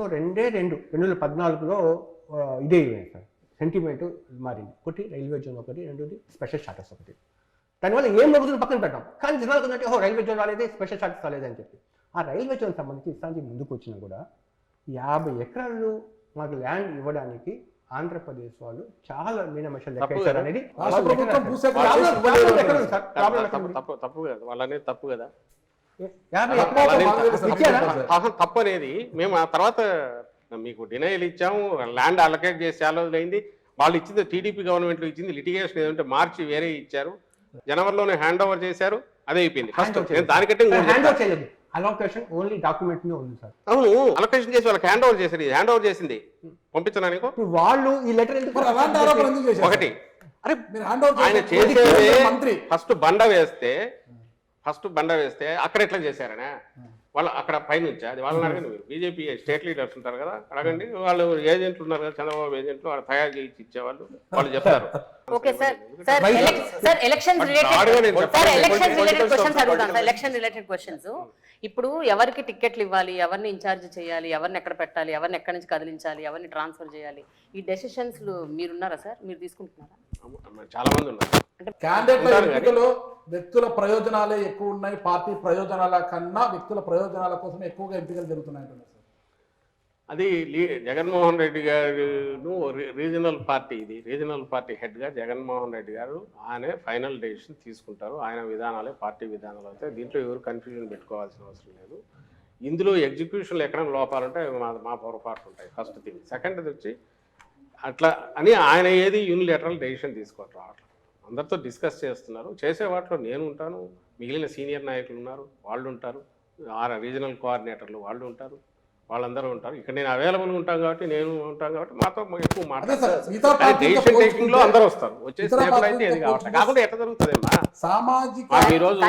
కోసం రెండే రెండు రెండు వేల పద్నాలుగులో ఇదే ఈవెంట్ సార్. సెంటిమెంట్ మారింది. ఒకటి రైల్వే జోన్ ఒకటి రెండోది స్పెషల్ స్టాటస్ ఒకటి. దానివల్ల ఏం జరుగుతుందో పక్కన పెట్టాం కానీ జనాలకు ఉన్నట్టు ఓ రైల్వే జోన్ రాలేదే స్పెషల్ స్టాటస్ రాలేదని చెప్పి. ఆ రైల్వే జోన్ సంబంధించి ఇస్తానికి ముందుకు వచ్చినా కూడా యాభై ఎకరాలు మాకు ల్యాండ్ ఇవ్వడానికి ఆంధ్రప్రదేశ్ వాళ్ళు చాలా మీనమేషాలు లెక్క తప్పు వేశారు కదా? అనేది తప్పు కదా? వాళ్ళనేది తప్పు కదా? యాభై తప్పు ఎకరాలు అనేది మాకు తప్పు. ఇచ్చారా? సార్. అసలు తప్పు అనేది మేము ఆ తర్వాత మీకు డినైల్ ఇచ్చాము ల్యాండ్ అలొకేట్ చేసి చాలా రోజులైంది వాళ్ళు ఇచ్చింది టీడీపీ గవర్నమెంట్ ఇచ్చింది లిటిగేషన్ ఏదంటే మార్చి వేరే ఇచ్చారు. జనవరిలోనే హ్యాండ్ ఓవర్ చేశారు అదే అయిపోయింది. ఫస్ట్ నేను దానికంటే ఇంకోటి హ్యాండ్ చెప్తా. ఓవర్ చేయలేదు. అలొకేషన్ ఓన్లీ డాక్యుమెంట్ మీద ఉంది సార్ అవును అలొకేషన్ చేసి వాళ్ళకి హ్యాండ్ ఓవర్ చేశారు. హ్యాండ్ ఓవర్ చేసింది. పంపించనా నీకు? ఇప్పుడు వాళ్ళు ఈ లెటర్ ఎందుకు ఒకటి. అరే ఆయన చేసేదే ఫస్ట్ బండ వేస్తే ఫస్ట్ బండ వేస్తే అక్కడ ఎట్లా చేశారనే? వాళ్ళు అక్కడ పైనుంచి? అది వాళ్ళని అడగండి మీరు. బీజేపీ స్టేట్ లీడర్స్ ఉంటారు కదా అడగండి. వాళ్ళు ఏజెంట్లు ఉన్నారు కదా చంద్రబాబు ఏజెంట్లు వాళ్ళు తయారు చేసి ఇచ్చేవాళ్ళు వాళ్ళు చెప్తారు. Okay sir. Sir Right. elec- sir elections But related నాడుగా నేను సార్ చెప్పాను. Elections Political related questions stuff, అడుగుతాను సార్. political ఎలక్షన్ రిలేటెడ్ క్వశ్చన్స్ ఇప్పుడు ఎవరికి టికెట్లు ఇవ్వాలి ఎవరిని ఇన్ఛార్జ్ చేయాలి ఎవరిని ఎక్కడ పెట్టాలి ఎవరిని ఎక్కడి నుంచి కదిలించాలి ఎవరిని ట్రాన్స్ఫర్ చేయాలి ఈ డెసిషన్స్ మీరున్నారా సార్? మీరు తీసుకుంటున్నారా? చాలా మంది ఉన్నారు. వ్యక్తుల ప్రయోజనాలే ఎక్కువ ఉన్నాయి పార్టీ ప్రయోజనాల కన్నా వ్యక్తుల ప్రయోజనాల కోసం ఎక్కువగా ఎంపికలు జరుగుతున్నాయి అంటున్నారు సార్. అది లీ- జగన్మోహన్ రెడ్డి గారు రీజనల్ పార్టీ ఇది. రీజనల్ పార్టీ హెడ్గా జగన్మోహన్ రెడ్డి గారు ఆయనే ఫైనల్ డెసిషన్ తీసుకుంటారు. ఆయన విధానాలే పార్టీ విధానాలు అయితే దీంట్లో ఎవరు కన్ఫ్యూజన్ పెట్టుకోవాల్సిన అవసరం లేదు. ఇందులో ఎగ్జిక్యూషన్లో ఎక్కడ లోపాలుంటే మా మా పొరపాట్లు ఉంటాయి ఫస్ట్ థింగ్ సెకండ్ వచ్చి అట్లా అని ఆయన ఏది యూనిలేటరల్ డెసిషన్ తీసుకోవట్లా అట్లా అందరితో డిస్కస్ చేస్తున్నారు. చేసే వాటిలో నేను ఉంటాను. మిగిలిన సీనియర్ నాయకులు ఉన్నారు. వాళ్ళు ఉంటారు. ఆ రీజనల్ కోఆర్డినేటర్లు వాళ్ళు ఉంటారు. వాళ్ళందరూ ఉంటారు. ఇక్కడ నేను అవైలబుల్ ఉంటాను కాబట్టి నేను ఉంటాను కాబట్టి మాతో ఎక్కువ మాట్లాడతారు. టేకింగ్లో అందరూ వస్తారు. వచ్చే అయితే ఏది కావట్లేదు కాకుండా ఎట్లా జరుగుతుందమ్మా సామాజిక ఈ రోజు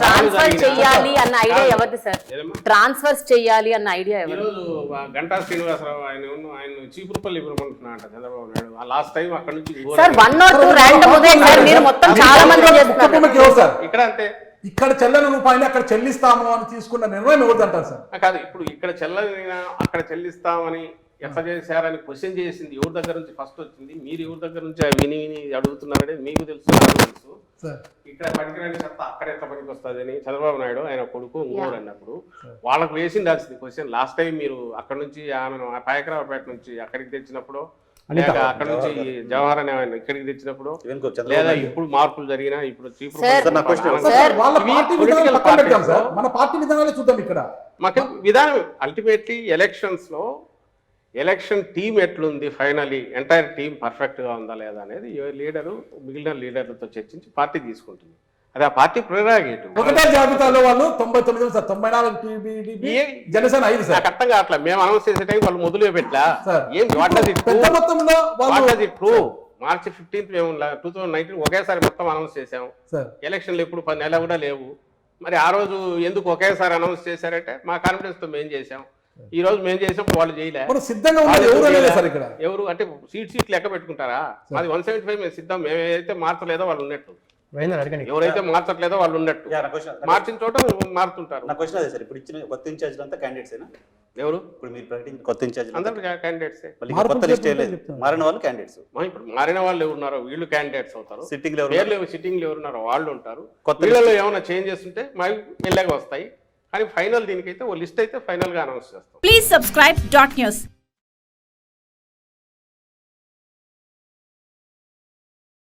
ట్రాన్స్ఫర్ చేయాలి అన్న ఐడియా ఎవరిది సార్? ఏదమ్మా? ట్రాన్స్ఫర్స్ చేయాలి అన్న ఐడియా ఎవరు ఈరోజు ఆ గంటా శ్రీనివాసరావు ఆయన ఆయన చీపురుపల్లి ఇవ్వమంటున్నాడు చంద్రబాబు నాయుడు. ఆ లాస్ట్ టైం అక్కడ నుంచి sir one not two random ఉదయం సార్ మీరు మొత్తం చాలా మంది చేస్తున్నారు. ఇక్కడ అంతే. ఇక్కడ చెల్లని రూపాయలు అక్కడ చెల్లిస్తాము అని తీసుకున్న నిర్ణయం ఎవరిది అంటారు సార్? కాదు ఇప్పుడు ఇక్కడ చెల్లైనా అక్కడ చెల్లిస్తామని ఎట్లా చేశారని క్వశ్చన్ చేసింది ఎవరి దగ్గర నుంచి ఫస్ట్ వచ్చింది? మీరు ఎవరి దగ్గర నుంచి విని విని అడుగుతున్నారనేది మీకు తెలుసు తెలుసు. సార్. ఇక్కడ పనికిరాని చెత్త అక్కడ ఎట్లా పనికి వస్తుంది అని చంద్రబాబు నాయుడు ఆయన కొడుకు ఇంకోడు అన్నప్పుడు వాళ్ళకు వేసిండాల్సింది క్వశ్చన్. లాస్ట్ టైం మీరు అక్కడ నుంచి ఆమెను ఆ పాయకరావుపేట నుంచి అక్కడికి తెచ్చినప్పుడు అక్కడ నుంచి జవహర్ అనే ఆయన ఇక్కడికి తెచ్చినప్పుడు లేదా. ఇప్పుడు మార్పులు జరిగినా ఇప్పుడు మన పార్టీ విధానాలే చూద్దాం ఇక్కడ. మాకు విధానం అల్టిమేట్లీ ఎలక్షన్స్లో ఎలక్షన్ టీం ఎట్లుంది ఫైనలీ ఎంటైర్ టీం పర్ఫెక్ట్గా ఉందా లేదా అనేది లీడరు మిగిలిన లీడర్లతో చర్చించి పార్టీ తీసుకుంటుంది. అది ఆ పార్టీ ప్రిరాగేటివ్ ఒకటే జాబితాలో వాళ్ళు తొంభై తొమ్మిది సార్ తొంభై నాలుగు టీబీడీపీ జనసేన ఐదు సార్. నాకు అర్థం కావట్లేదు. మేము అనౌన్స్ చేసే టైం వాళ్ళు మొదలు పెట్టలా? ఏం వాట్ డస్ ఇట్ పెద్ద మొత్తంలో what does it March fifteenth మేము టూ థౌసండ్ నైన్టీన్ ఒకేసారి మొత్తం అనౌన్స్ చేసాం సార్. ఎలక్షన్లు ఎప్పుడు పది నెలలు కూడా లేవు. మరి ఆ రోజు ఎందుకు ఒకేసారి అనౌన్స్ చేశారంటే మా కాన్ఫిడెన్స్తో మేము చేసాం ఈ రోజు మేము చేసాం వాళ్ళు చేయలే. మనం సిద్ధంగా ఎవరు అంటే సీట్ సీట్ లెక్క పెట్టుకుంటారా? మాది వన్ సెవెంటీ ఫైవ్ మేము సిద్ధం. మేము ఏదైతే మార్చలేదో వాళ్ళు ఉన్నట్టు. ఎవరైతే మార్చట్లేదో వాళ్ళు ఉన్నట్టు. యా, నా క్వశ్చన్ మార్చిన చోట మారుతుంటారు. నా క్వశ్చన్ అదే సార్ ఇప్పుడు ఇచ్చిన కొత్త ఇన్ఛార్జ్ అంతా క్యాండిడేట్స్ ఎవరు? ఇప్పుడు మీరు ప్రకటించిన కొత్త ఇన్ఛార్జ్ అందరు క్యాండిడేట్సే కొత్త మార్పులు లిస్ట్ లేదు. మారిన వాళ్ళు క్యాండిడేట్స్ ఇప్పుడు మారిన వాళ్ళు ఎవరున్నారో వీళ్ళు క్యాండిడేట్స్ అవుతారు. సిట్టింగ్ పేర్లు సిట్టింగ్ ఎవరున్నారో వాళ్ళు ఉంటారు. కొత్త వీళ్ళలో ఏమైనా చేంజెస్ ఉంటే మాకు మెల్లగా వస్తాయి. కానీ ఫైనల్ దీనికైతే ఓ లిస్ట్ అయితే ఫైనల్గా అనౌన్స్ చేస్తాం. Please subscribe dot news.